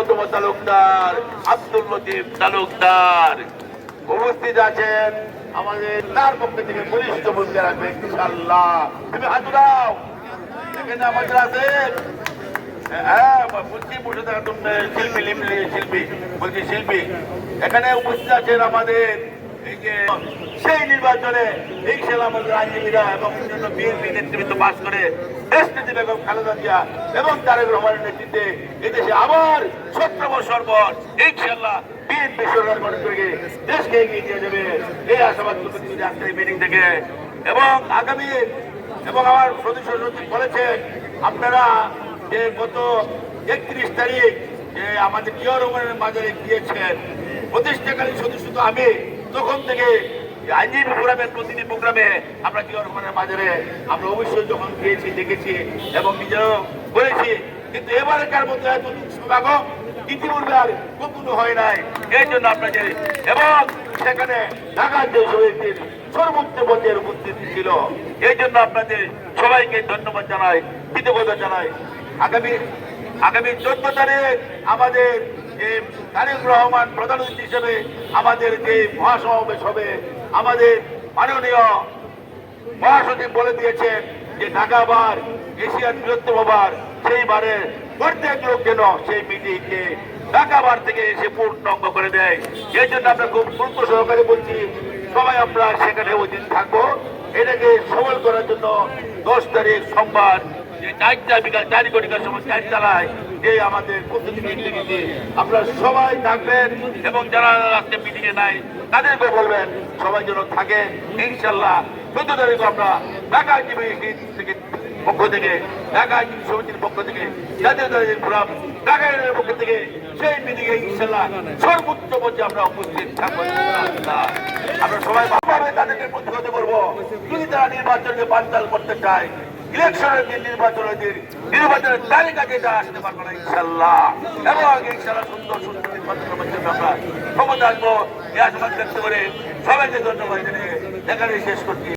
প্রিয়তম তালুকদার, আব্দুল লতিফ তালুকদার। উপস্থিত আছেন আমাদের তার পক্ষ থেকে বলিষ্ঠ ভূমিকা রাখবে ইনশাল্লাহ তুমি হাত দাও এখানে আমাদের আছেন হ্যাঁ বলছি, বসে থাকা তুমি শিল্পী, লিমলি শিল্পী, বলছি শিল্পী। এখানে উপস্থিত আছেন আমাদের সেই নির্বাচনে আইনজীবীরা এবং অন্যান্য বিএনপি নেতৃত্ব পাশ করে দেশনীতি বেগম খালেদা জিয়া এবং তারেক রহমানের নেতৃত্বে এদেশে আবার সতেরো বছর পর ইনশাল্লাহ বিএনপি সরকার গঠন করে দেশকে এগিয়ে নিয়ে যাবে। এই আশাবাদ আজকের এই মিটিং থেকে। এবং আগামী, এবং আমার সদস্য সচিব বলেছেন, আপনারা যে গত একত্রিশ তারিখ, যে আমাদের রহমানের বাজারে গিয়েছেন, প্রতিষ্ঠাকালীন সদস্য তো আমি তখন থেকে আইনজীবী ফোরামের প্রতিটি প্রোগ্রামে আমরা জিয়া রহমানের বাজারে, আমরা অবশ্যই যখন গিয়েছি দেখেছি এবং নিজেও বলেছি, কিন্তু এবারকার মধ্যে এত সমাগম ইতিপূর্বে আর কখনো হয় নাই। এই জন্য আপনাদের এবং সেখানে ঢাকার যে শহীদদের সর্বোচ্চ পর্যায়ের উপস্থিতি ছিল, এই জন্য আপনাদের সবাইকে ধন্যবাদ জানাই, কৃতজ্ঞতা জানাই। আগামী আগামী চোদ্দ তারিখ আমাদের যে তারেক রহমান প্রধান অতিথি হিসেবে আমাদের যে মহাসমাবেশ হবে, আমাদের মাননীয় মহাসচিব বলে দিয়েছেন যে ঢাকা বার, এশিয়ার বৃহত্তম বার, সেই বারে প্রত্যেক লোক যেন সেই মিটিংকে ঢাকা বার থেকে এসে পূর্ণাঙ্গ করে দেয়। এই জন্য আমরা খুব গুরুত্ব সহকারে বলছি, সবাই আমরা সেখানে ওই দিন থাকব। এটাকে সবল করার জন্য দশ তারিখ সোমবার যে চারটা বিকাল চারি কোটিকার সময় চার চালায়, যে আমাদের প্রস্তুতি আপনারা সবাই থাকবেন এবং যারা আজকে মিটিংয়ে নাই, তাদেরকে বলবেন, সবাই যেন থাকে। ইনশাল্লাহ চোদ্দ তারিখ আমরা ঢাকা থেকে পক্ষ থেকে, ঢাকা আইনজীবী সমিতির পক্ষ থেকে, জাতীয় দলের ফোরাম ঢাকা পক্ষ থেকে, সেই মিটিংয়ে ইনশাল্লাহ সর্বোচ্চ পর্যায়ে আমরা উপস্থিত থাকব আমরা সবাই ভাবে তাদেরকে প্রতিহত করব। যদি তারা নির্বাচনকে বানচাল করতে চায় ইলেকশনের দিন নির্বাচনের দিন, নির্বাচনের তালিকা যেটা আসতে পারব না ইনশাল্লাহ এবং ইনশাল্লাহ সুন্দর সুন্দর নির্বাচন জন্য আমরা ক্ষমতা আসব এই আশীর্বাদ ব্যক্ত করে সবাইকে ধন্যবাদ এখানে শেষ করছি।